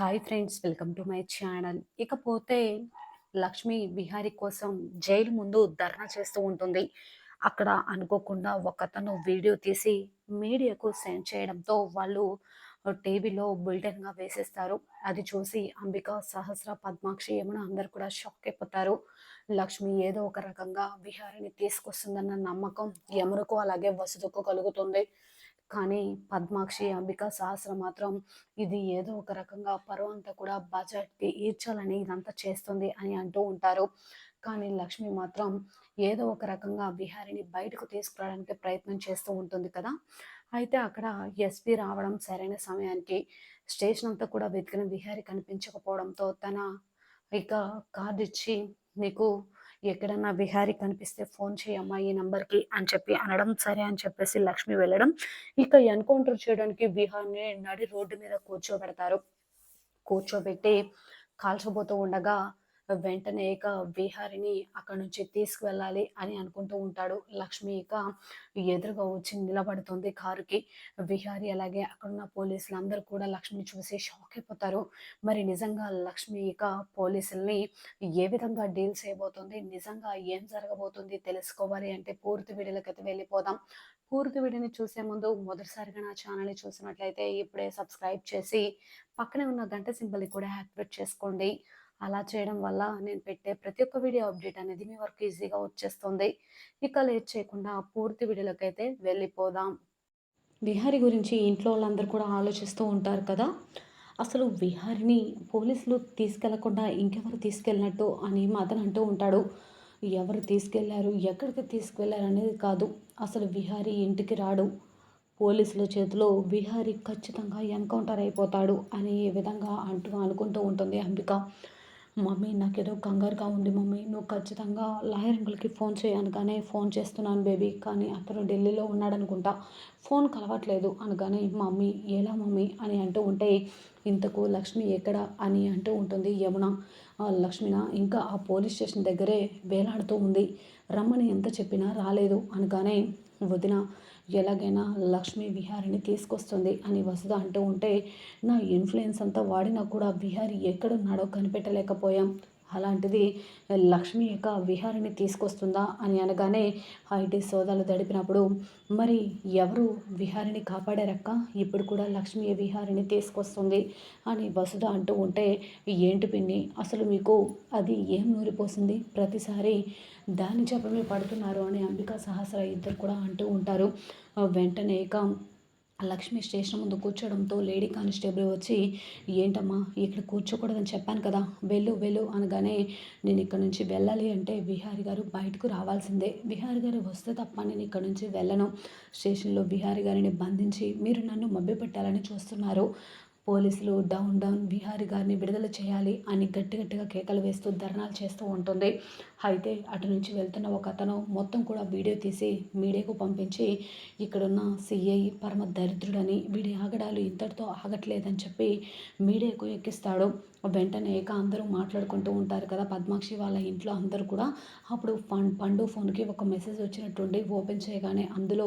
Hi friends welcome to my channel ఇకపోతే లక్ష్మి విహారీ కోసం jail ముందు ధర్నా చేస్తూ ఉంటుంది. అక్కడ అనుకోకుండా ఒకతను వీడియో తీసి మీడియాకు సెండ్ చేయడంతో వాళ్ళు టీవీలో బులెటిన్గా వేసేస్తారు. అది చూసి అంబిక సహస్ర పద్మాక్షి యమున అందరు కూడా షాక్ అయిపోతారు. లక్ష్మి ఏదో ఒక రకంగా విహారిని తీసుకొస్తుందన్న నమ్మకం యమునకు అలాగే వసుదకు కలుగుతుంది. కానీ పద్మాక్షి అంబిక సహస్రం మాత్రం ఇది ఏదో ఒక రకంగా పరువు అంతా కూడా బడ్జెట్కి ఈడ్చాలని ఇదంతా చేస్తుంది అని అంటూ ఉంటారు. కానీ లక్ష్మి మాత్రం ఏదో ఒక రకంగా విహారిని బయటకు తీసుకురావడానికి ప్రయత్నం చేస్తూ ఉంటుంది కదా. అయితే అక్కడ ఎస్పీ రావడం సరైన సమయానికి స్టేషన్ అంతా కూడా వెతికిన విహారి కనిపించకపోవడంతో తన ఇక కార్డు ఇచ్చి నీకు ఎక్కడన్నా విహారీ కనిపిస్తే ఫోన్ చేయమ్మా ఈ నంబర్కి అని చెప్పి అనడం సరే అని చెప్పేసి లక్ష్మి వెళ్ళడం. ఇక ఎన్కౌంటర్ చేయడానికి విహార్ని నడి రోడ్డు మీద కూర్చోబెడతారు. కూర్చోబెట్టి కాల్చబోతూ ఉండగా వెంటనే ఇక విహారిని అక్కడ నుంచి తీసుకువెళ్ళాలి అని అనుకుంటూ ఉంటాడు. లక్ష్మి ఇక ఎదురుగా వచ్చి నిలబడుతుంది కారుకి. విహారి అలాగే అక్కడున్న పోలీసులు అందరూ కూడా లక్ష్మిని చూసి షాక్ అయిపోతారు. మరి నిజంగా లక్ష్మి ఇక పోలీసుల్ని ఏ విధంగా డీల్ చేయబోతుంది? నిజంగా ఏం జరగబోతుంది? తెలుసుకోవాలి అంటే పూర్తి వీడియోలకైతే వెళ్ళిపోదాం. పూర్తి వీడియోని చూసే ముందు మొదటిసారిగా నా ఛానల్ని చూసినట్లయితే ఇప్పుడే సబ్స్క్రైబ్ చేసి పక్కనే ఉన్న గంట సింబల్ని కూడా యాక్టివేట్ చేసుకోండి. అలా చేయడం వల్ల నేను పెట్టే ప్రతి ఒక్క వీడియో అప్డేట్ అనేది మీ వరకు ఈజీగా వచ్చేస్తుంది. ఇక లేట్ చేయకుండా పూర్తి వీడియోలోకి అయితే వెళ్ళిపోదాం. విహారి గురించి ఇంట్లో వాళ్ళందరూ కూడా ఆలోచిస్తూ ఉంటారు కదా. అసలు విహారిని పోలీసులు తీసుకెళ్ళకుండా ఇంకెవరు తీసుకెళ్ళినట్టు అని మాత్రం అంటూ ఉంటాడు. ఎవరు తీసుకెళ్ళారు ఎక్కడికి తీసుకెళ్ళారు అనేది కాదు. అసలు విహారి ఇంటికి రాడు. పోలీసుల చేతిలో విహారీ ఖచ్చితంగా ఎన్కౌంటర్ అయిపోతాడు అనే విధంగా అంటూ అనుకుంటూ ఉంటుంది అంబిక. మమ్మీ నాకేదో కంగారుగా ఉంది మమ్మీ. నువ్వు ఖచ్చితంగా లాయర్ అంకుల్కి ఫోన్ చేయనుగానే ఫోన్ చేస్తున్నాను బేబీ కానీ అతను ఢిల్లీలో ఉన్నాడనుకుంటా. ఫోన్ కలవట్లేదు అనగానే మమ్మీ ఎలా మమ్మీ? అని అంటూ ఉంటే ఇంతకు లక్ష్మి ఎక్కడ? అని అంటూ ఉంటుంది యమున. లక్ష్మిన ఇంకా ఆ పోలీస్ స్టేషన్ దగ్గరే వేలాడుతూ ఉంది. రమ్మని ఎంత చెప్పినా రాలేదు. అనగానే వదిన ఎలాగైనా లక్ష్మీ విహారిని తీసుకొస్తుంది అని వసుధ అంటూ ఉంటే నా ఇన్ఫ్లుయెన్స్ అంతా వాడినా కూడా విహారి ఎక్కడున్నాడో కనిపెట్టలేకపోయాం. అలాంటిది లక్ష్మి యొక్క విహారిని తీసుకొస్తుందా అని అనగానే ఐటీ సోదాలు దడిపినప్పుడు మరి ఎవరు విహారిని కాపాడారక్క? ఇప్పుడు కూడా లక్ష్మి విహారిని తీసుకొస్తుంది అని వసుధ అంటూ ఉంటే ఏంటి పిన్ని? అసలు మీకు అది ఏం నూరిపోసింది? ప్రతిసారి దాని చెప్పమే పడుతున్నారు అని అంబికా సహస్ర ఇద్దరు కూడా అంటూ ఉంటారు. వెంటనే ఇక లక్ష్మి స్టేషన్ ముందు కూర్చోవడంతో లేడీ కానిస్టేబుల్ వచ్చి ఏంటమ్మా ఇక్కడ కూర్చోకూడదని చెప్పాను కదా వెళ్ళు వెళ్ళు అనగానే నేను ఇక్కడ నుంచి వెళ్ళాలి అంటే బిహారీ గారు బయటకు రావాల్సిందే. బిహారీ గారు వస్తే తప్ప నేను ఇక్కడ నుంచి వెళ్ళను. స్టేషన్లో బిహారీ గారిని బంధించి మీరు నన్ను మభ్యపెట్టాలని చూస్తున్నారు. పోలీసులు డౌన్ డౌన్ బిహారీ గారిని విడుదల చేయాలి అని గట్టి గట్టిగా కేకలు వేస్తూ ధర్నాలు చేస్తూ ఉంటుంది. అయితే అటు నుంచి వెళ్తున్న ఒక అతను మొత్తం కూడా వీడియో తీసి మీడియాకు పంపించి ఇక్కడున్న సిఐ పరమ దరిద్రుడని వీడి ఆగడాలు ఇంతటితో ఆగట్లేదని చెప్పి మీడియాకు ఎక్కిస్తాడు. వెంటనే ఇక అందరూ మాట్లాడుకుంటూ ఉంటారు కదా పద్మాక్షి వాళ్ళ ఇంట్లో అందరూ కూడా. అప్పుడు పం పండు ఫోన్కి ఒక మెసేజ్ వచ్చినట్టుండి ఓపెన్ చేయగానే అందులో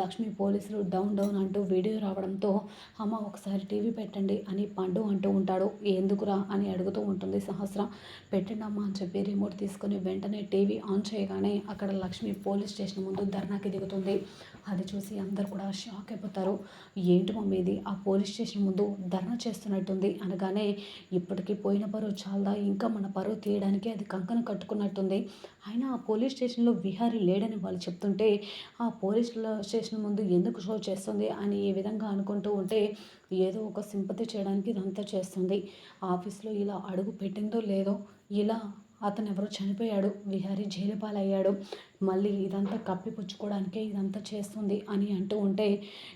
లక్ష్మి పోలీసులు డౌన్ డౌన్ అంటూ వీడియో రావడంతో అమ్మ ఒకసారి టీవీ పెట్టండి అని పండు అంటూ ఉంటాడు. ఎందుకురా? అని అడుగుతూ ఉంటుంది సహస్ర. పెట్టండి అమ్మ అని చెప్పి రిమోట్ తీసుకొని వెంటనే టీవీ ఆన్ చేయగానే అక్కడ లక్ష్మి పోలీస్ స్టేషన్ ముందు ధర్నాకి దిగుతుంది. అది చూసి అందరు కూడా షాక్ అయిపోతారు. ఏంటి మమ్మీ ఇది? ఆ పోలీస్ స్టేషన్ ముందు ధర్నా చేస్తున్నట్టుంది అనగానే ఇప్పటికీ పోయిన పరువు చాలా ఇంకా మన పరువు తీయడానికి అది కంకణం కట్టుకున్నట్టుంది. అయినా ఆ పోలీస్ స్టేషన్లో విహారీ లేడని వాళ్ళు చెప్తుంటే ఆ పోలీస్ స్టేషన్ ముందు ఎందుకు షో చేస్తుంది అని ఏ విధంగా అనుకుంటూ ఉంటే ఏదో ఒక సింపతి చేయడానికి ఇదంతా చేస్తుంది. ఆఫీస్లో ఇలా అడుగు పెట్టిందో లేదో ఇలా అతను ఎవరో చనిపోయాడు. విహారీ జైలు పాలయ్యాడు మళ్ళీ ఇదంతా కప్పిపుచ్చుకోవడానికే ఇదంతా చేస్తుంది అని అంటూ ఉంటే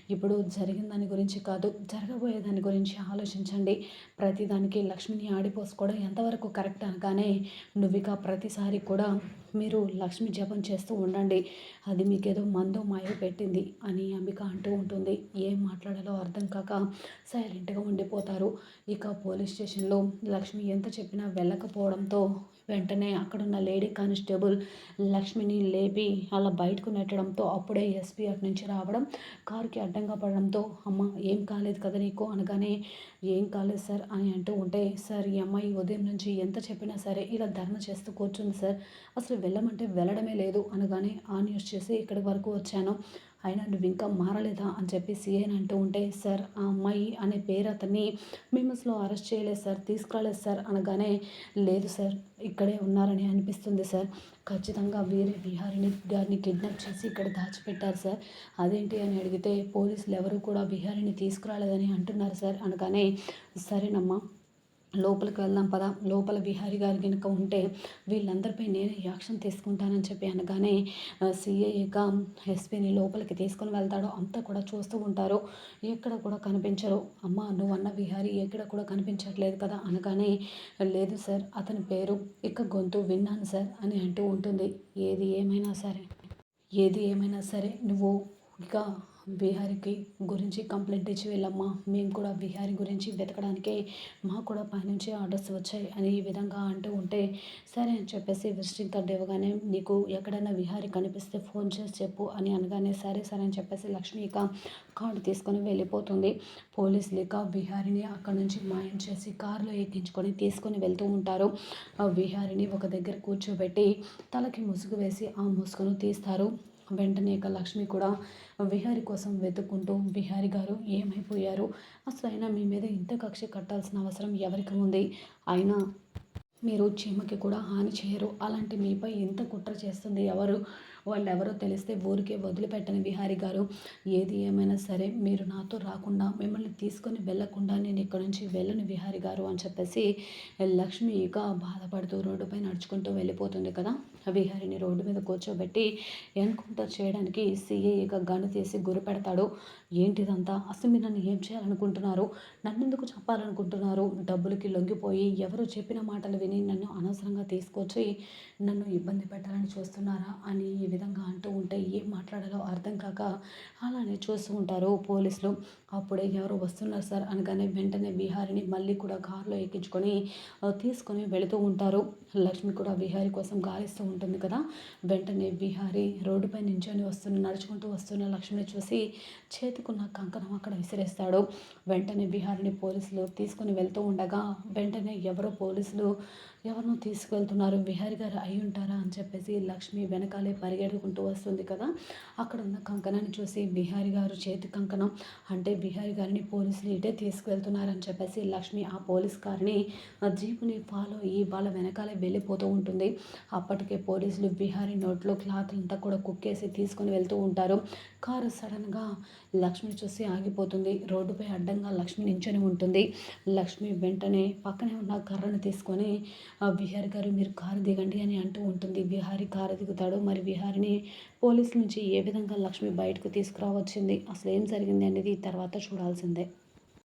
ఇప్పుడు జరిగిన దాని గురించి కాదు జరగబోయే దాని గురించి ఆలోచించండి. ప్రతిదానికి లక్ష్మిని ఆడిపోసుకోవడం ఎంతవరకు కరెక్ట్ అనగానే నువ్విక ప్రతిసారి కూడా మీరు లక్ష్మి జపం చేస్తూ ఉండండి. అది మీకేదో మందో మాయో పెట్టింది అని అంబిక అంటూ ఉంటుంది. ఏం మాట్లాడాలో అర్థం కాక సైలెంట్గా ఉండిపోతారు. ఇక పోలీస్ స్టేషన్లో లక్ష్మి ఎంత చెప్పినా వెళ్ళకపోవడంతో వెంటనే అక్కడున్న లేడీ కానిస్టేబుల్ లక్ష్మిని లేపి అలా బయటకు నెట్టడంతో అప్పుడే ఎస్పీ అటు నుంచి రావడం కారుకి అడ్డంగా పడడంతో అమ్మ ఏం కాలేదు కదా నీకు? అనగానే ఏం కాలేదు సార్ అని అంటూ ఉంటే సార్ ఈ అమ్మాయి ఉదయం నుంచి ఎంత చెప్పినా సరే ఇలా ధర్మ చేస్తూ కూర్చుంది సార్. అసలు వెళ్ళమంటే వెళ్ళడమే లేదు అనగానే ఆ న్యూస్ చేసి ఇక్కడి వరకు వచ్చాను. అయినా నువ్వు ఇంకా మారలేదా అని చెప్పి సీఎన్ అంటూ ఉంటే సార్ ఆ అమ్మాయి అనే పేరు అతన్ని మేము అరెస్ట్ చేయలేదు సార్ తీసుకురాలేదు సార్ అనగానే లేదు సార్ ఇక్కడే ఉన్నారని అనిపిస్తుంది సార్. ఖచ్చితంగా వేరే విహారిని గారిని కిడ్నాప్ చేసి ఇక్కడ దాచిపెట్టారు సార్. అదేంటి అని అడిగితే పోలీసులు ఎవరు కూడా విహారిని తీసుకురాలేదని అంటున్నారు సార్ అనగానే సరేనమ్మా లోపలికి వెళ్దాం పదా. లోపల విహారి గారు కనుక ఉంటే వీళ్ళందరిపై నేనే యాక్షన్ తీసుకుంటానని చెప్పి అనగానే సిఐగా ఎస్పీని లోపలికి తీసుకొని వెళ్తాడో అంతా కూడా చూస్తూ ఉంటారు. ఎక్కడ కూడా కనిపించరు. అమ్మ నువ్వు అన్న విహారి ఎక్కడ కూడా కనిపించట్లేదు కదా అనగానే లేదు సార్ అతని పేరు ఇక గొంతు విన్నాను సార్ అని అంటూ ఉంటుంది. ఏది ఏమైనా సరే ఏది ఏమైనా సరే నువ్వు ఇక విహారికి గురించి కంప్లైంట్ ఇచ్చి వెళ్ళమ్మా. మేము కూడా విహారి గురించి వెతకడానికి మాకు కూడా పైనుంచి ఆర్డర్స్ వచ్చాయి అని ఈ విధంగా అంటూ ఉంటే సరే అని చెప్పేసి విజిటింగ్ కార్డు ఇవ్వగానే నీకు ఎక్కడైనా విహారి కనిపిస్తే ఫోన్ చేసి చెప్పు అని అనగానే సరే సరే అని చెప్పేసి లక్ష్మి ఇక కార్డు తీసుకొని వెళ్ళిపోతుంది. పోలీసులు ఇక విహారిని అక్కడ నుంచి మాయం చేసి కారులో ఎక్కించుకొని తీసుకొని వెళ్తూ ఉంటారు. ఆ విహారిని ఒక దగ్గర కూర్చోబెట్టి తలకి ముసుగు వేసి ఆ ముసుగును తీస్తారు. వెంటనే ఇక లక్ష్మి కూడా విహారి కోసం వెతుక్కుంటూ విహారి గారు ఏమైపోయారు? అసలు అయినా మీ మీద ఇంత కక్ష కట్టాల్సిన అవసరం ఎవరికి ఉంది? అయినా మీరు చీమకి కూడా హాని చేయరు. అలాంటి మీపై ఇంత కుట్ర చేస్తుంది ఎవరు? వాళ్ళు ఎవరో తెలిస్తే ఊరికే వదిలిపెట్టని విహారి గారు ఏది ఏమైనా సరే మీరు నాతో రాకుండా మిమ్మల్ని తీసుకొని వెళ్ళకుండా నేను ఇక్కడ నుంచి వెళ్ళను విహారి గారు అని చెప్పేసి లక్ష్మి ఇక బాధపడుతూ రోడ్డుపై నడుచుకుంటూ వెళ్ళిపోతుంది కదా. విహారిని రోడ్డు మీద కూర్చోబెట్టి ఎన్కౌంటర్ చేయడానికి సీఏ ఇక గన్ను తీసి గురి పెడతాడు. ఏంటిదంతా? అసలు మీరు నన్ను ఏం చేయాలనుకుంటున్నారు? నన్ను ఎందుకు చెప్పాలనుకుంటున్నారు? డబ్బులకి లొంగిపోయి ఎవరు చెప్పిన మాటలు విని నన్ను అనవసరంగా తీసుకొచ్చి నన్ను ఇబ్బంది పెట్టాలని చూస్తున్నారా అని ఈ విధంగా అంటూ ఉంటే ఏం మాట్లాడాలో అర్థం కాక అలానే చూస్తూ ఉంటారు పోలీసులు. అప్పుడే ఎవరు వస్తున్నారు సార్ అనగానే వెంటనే విహారిని మళ్ళీ కూడా కారులో ఎక్కించుకొని తీసుకొని వెళుతూ ఉంటారు. లక్ష్మి కూడా విహారి కోసం గాలిస్తూ ఉంటుంది కదా. వెంటనే విహారి రోడ్డుపై నించొని వస్తున్న నడుచుకుంటూ వస్తున్న లక్ష్మిని చూసి చేతికున్న కంకణం అక్కడ విసిరేస్తాడు. వెంటనే విహారిని పోలీసులు తీసుకుని వెళ్తూ ఉండగా వెంటనే ఎవరో పోలీసులు ఎవరినో తీసుకెళ్తున్నారు విహారి గారు అయి ఉంటారా అని చెప్పేసి లక్ష్మి వెనకాలే పరిగెడుకుంటూ వస్తుంది కదా. అక్కడ ఉన్న కంకణాన్ని చూసి బిహారీ గారు చేతి కంకణం అంటే బిహారీ గారిని పోలీసులు ఇటే తీసుకువెళ్తున్నారని చెప్పేసి లక్ష్మి ఆ పోలీస్ కారుని జీపుని ఫాలో అయ్యి వాళ్ళ వెనకాలే వెళ్ళిపోతూ ఉంటుంది. అప్పటికే పోలీసులు బిహారీ నోట్లో క్లాత్ అంతా కూడా కుక్కేసి తీసుకొని వెళ్తూ ఉంటారు. కారు సడన్గా లక్ష్మిని చూసి ఆగిపోతుంది. రోడ్డుపై అడ్డంగా లక్ష్మి నించొని ఉంటుంది. లక్ష్మి వెంటనే పక్కనే ఉన్న కర్రను తీసుకొని విహారి గారు మీరు కారు దిగండి అని అంటూ ఉంటుంది. విహారి కారు దిగుతాడు. మరి విహారిని పోలీసుల నుంచి ఏ విధంగా లక్ష్మి బయటకు తీసుకురావచ్చింది? అసలు ఏం జరిగింది అనేది తర్వాత చూడాల్సిందే.